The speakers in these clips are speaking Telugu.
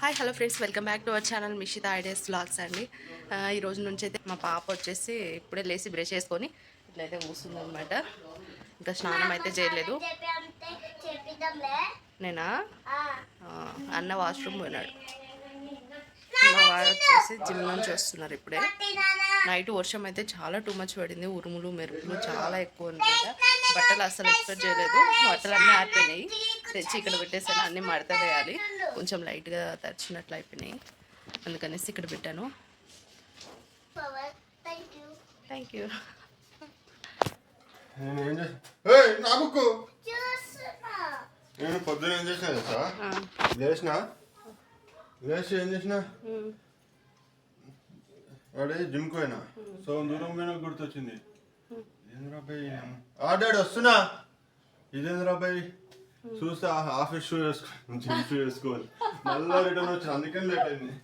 Hi hello friends welcome back to our channel Mishitha ideas blogs అండి. ఈ రోజు నుంచి అయితే మా పాప వచ్చేసి ఇప్పుడే లేచి బ్రష్ చేసుకొని ఇట్లయితే కూర్చుంది అనమాట ఇంకా స్నానం అయితే చేయలేదు. నేనా? అన్న వాష్రూమ్ పోయినాడు. మా వారు వచ్చేసి జిమ్ నుంచి వస్తున్నారు ఇప్పుడే? నైట్ వర్షం అయితే చాలా టూ మచ్ పడింది. ఉరుములు మెరుపులు చాలా ఎక్కువ అనమాట బట్టలు అస్సలు ఎక్స్పెక్ట్ చేయలేదు. బట్టలు అన్నీ ఆరిపోయినాయి. తెచ్చి ఇక్కడ పెట్టేసాను. అన్నీ మడత వేయాలి. కొంచెం లైట్గా తడిచినట్లు అయిపోయినాయి. అందుకనేసి ఇక్కడ పెట్టాను. పవర్ థ్యాంక్ యూ నేను ఏం పొద్దున ఏం చేసిన తెలుసా? లేచిన లేచి ఏం చేసిన? వాడే జిమ్కి పోయినా. సో దూరం పోయినా గుర్తొచ్చింది. ఆడాడు వస్తున్నా. ఇదేంద్రా అబ్బాయి చూస్తే ఆ- ఆఫీస్ షూ వేసుకో జిమ్ షూ వేసుకోవాలి మళ్ళీ రిటర్న్ వచ్చిన అందుకని లేట్ అయింది.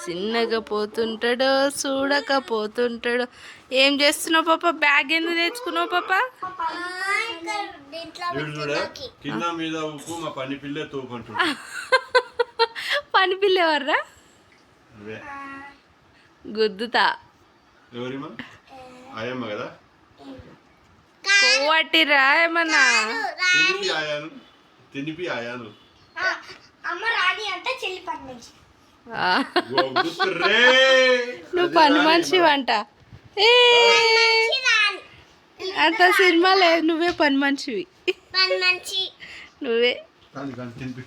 చిన్నగా పోతుంటాడు చూడకపోతుంటాడు ఏం చేస్తున్నావు పాప? బ్యాగ్ ఎందుకు తెచ్చుకున్నావు పాప? కింద మీద ఉప్పు మా పని పిల్లే పని పిల్లేవర్రా అవే గుద్దుతా. ఎవరిమా కదా? కొవ్వట్టిరా ఏమన్నా తినిపి ఆయాను తినిపి ఆయాను. ఆ, అమ్మ రాణి అంటే చెల్లి పని గుర్తురే నువ్వు పని మనిషి రాణి అంత సినిమా లేదు నువ్వే పని మనిషివి. నువ్వే. పని ఇంటికి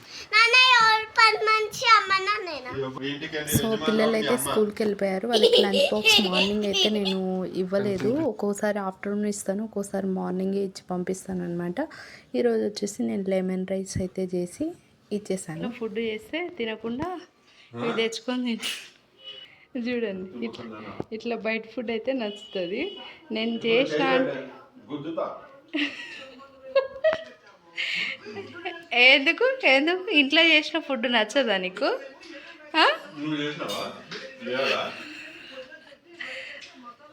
సో పిల్లలు అయితే స్కూల్కి వెళ్ళిపోయారు వాళ్ళకి లంచ్ బాక్స్ మార్నింగ్ అయితే నేను ఇవ్వలేదు. ఒక్కోసారి ఆఫ్టర్నూన్ ఇస్తాను ఒక్కోసారి మార్నింగే ఇచ్చి పంపిస్తాను అనమాట ఈరోజు వచ్చేసి నేను లెమన్ రైస్ అయితే చేసి ఇచ్చేసాను. ఫుడ్ చేస్తే తినకుండా ఇది తెచ్చుకొని చూడండి ఇట్లా ఇట్లా బయట ఫుడ్ అయితే నచ్చుతుంది. నేను చేసిన ఎందుకు? ఎందుకు? ఇంట్లో చేసిన ఫుడ్ నచ్చదా నీకు? నువ్వు చేసినావా? లేదా?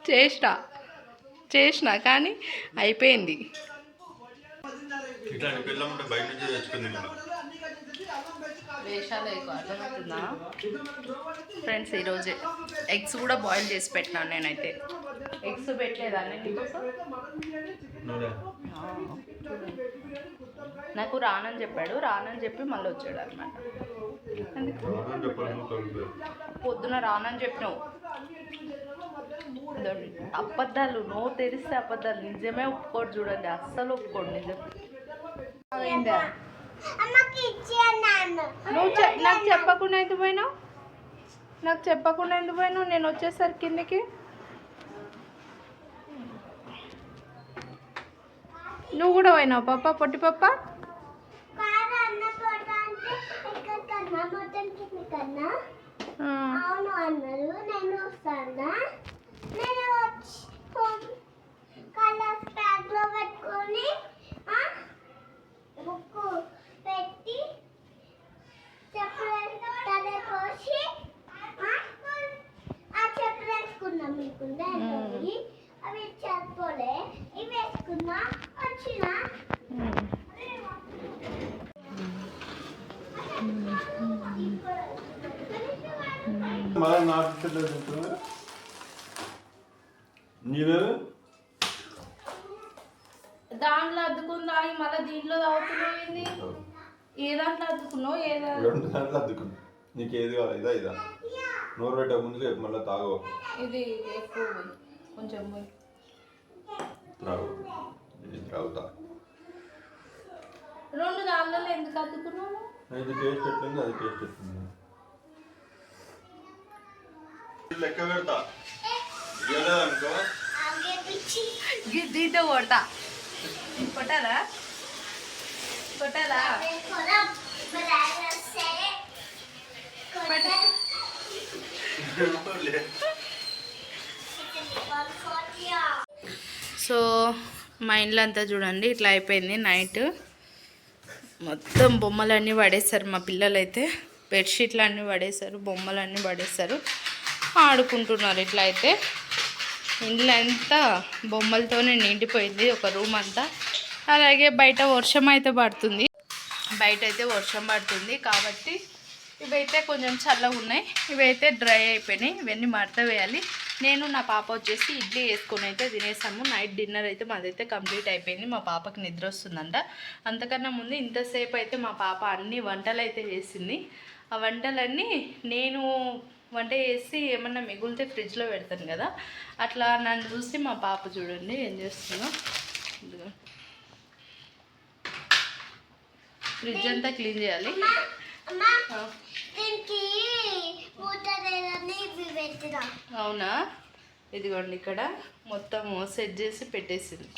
చేసిన. చేసిన కానీ అయిపోయింది. ఇట్లాంటి బయట నుంచి తెచ్చుకుంది వేషాలు ఎక్కువ. అర్థమవుతుందా? ఫ్రెండ్స్ ఈరోజు ఎగ్స్ కూడా బాయిల్ చేసి పెట్టినాను నేనైతే. ఎగ్స్ పెట్టలేదా నీకోసం? నాకు రానని చెప్పాడు. రానని చెప్పి మళ్ళీ వచ్చాడు అనమాట. పొద్దున రానని చెప్పినావు. అబద్ధాలు నోరు తెరిస్తే అబద్ధాలు. నిజమే ఒప్పుకోడు చూడండి. అస్సలు ఒప్పుకోడు నిజం నువ్వు నాకు చెప్పకుండా ఎందుకు పోయినావు? నాకు చెప్పకుండా ఎందుకు పోయినావు? నేను వచ్చేసరికి కిందకి. నువ్వు కూడా పోయినావు పాప పొట్టి పప్ప అవును అన్నారు నేను వస్తానా? నేను వచ్చి కలర్ బ్యాగ్లో పెట్టుకొని ఆ, బుక్ పెట్టి చెప్పులు తల కోసి ఆ, ఆ వేసుకున్నాం మీకు పోయి అవి చెప్పులే ఇవి వేసుకున్నా వచ్చిన. మళ్ళా నాకు తెలియదు చెప్తున్నా. నీవేవి దాంట్లో అద్దుకుందా? మళ్ళీ దీంట్లో తాగుతున్నావు ఏంది? ఏ దాంట్లో అద్దుకున్నావు? ఏ దా- రెండు దాంట్లో అద్దుకుంది నీకు ఏది కావాలి ఇదా ఇదా. నోరు పెట్టక ముందు మళ్ళీ తాగు. ఇది ఎక్కువ. కొంచెం. త్రాగు. ఇది త్రాగుతా. రెండు దాంట్లో ఎందుకు అద్దుకున్నావు ఇది టేస్ట్ ఎట్లుంది అది టేస్ట్ ఎట్లుంది. లెక్క పెడతా. ఇవ్వలేదనుకో ఆగే పిచ్చి దీంతో కొడతా. కొట్టాలా? కొట్టాలా? సో మా ఇంట్లో అంతా చూడండి ఇట్లా అయిపోయింది నైట్. మొత్తం బొమ్మలన్నీ పడేశారు మా పిల్లలైతే. బెడ్షీట్లు అన్నీ పడేశారు బొమ్మలన్నీ పడేశారు. ఆడుకుంటున్నారు ఇట్లా అయితే ఇంట్లో అంతా బొమ్మలతోనే నిండిపోయింది ఒక రూమ్ అంతా. అలాగే బయట వర్షం అయితే పడుతుంది. బయట అయితే వర్షం పడుతుంది కాబట్టి ఇవైతే కొంచెం చల్లగా ఉన్నాయి. ఇవైతే డ్రై అయిపోయినాయి. ఇవన్నీ మడత వేయాలి. నేను నా పాప వచ్చేసి ఇడ్లీ వేసుకొని అయితే తినేసాము. నైట్ డిన్నర్ అయితే మాదైతే కంప్లీట్ అయిపోయింది. మా పాపకి నిద్ర వస్తుందంట. అంతకన్నా ముందు ఇంతసేపు అయితే మా పాప అన్ని వంటలు అయితే చేసింది. ఆ వంటలన్నీ నేను వంట చేసి ఏమన్నా మిగిలితే ఫ్రిడ్జ్లో పెడతాను కదా. అట్లా నన్ను చూసి మా పాప చూడండి ఏం చేస్తుందో. ఇదిగో. ఫ్రిడ్జ్ అంతా క్లీన్ చేయాలి. దీనికి మూత అవునా? ఇదిగోండి ఇక్కడ మొత్తం సెట్ చేసి పెట్టేసింది.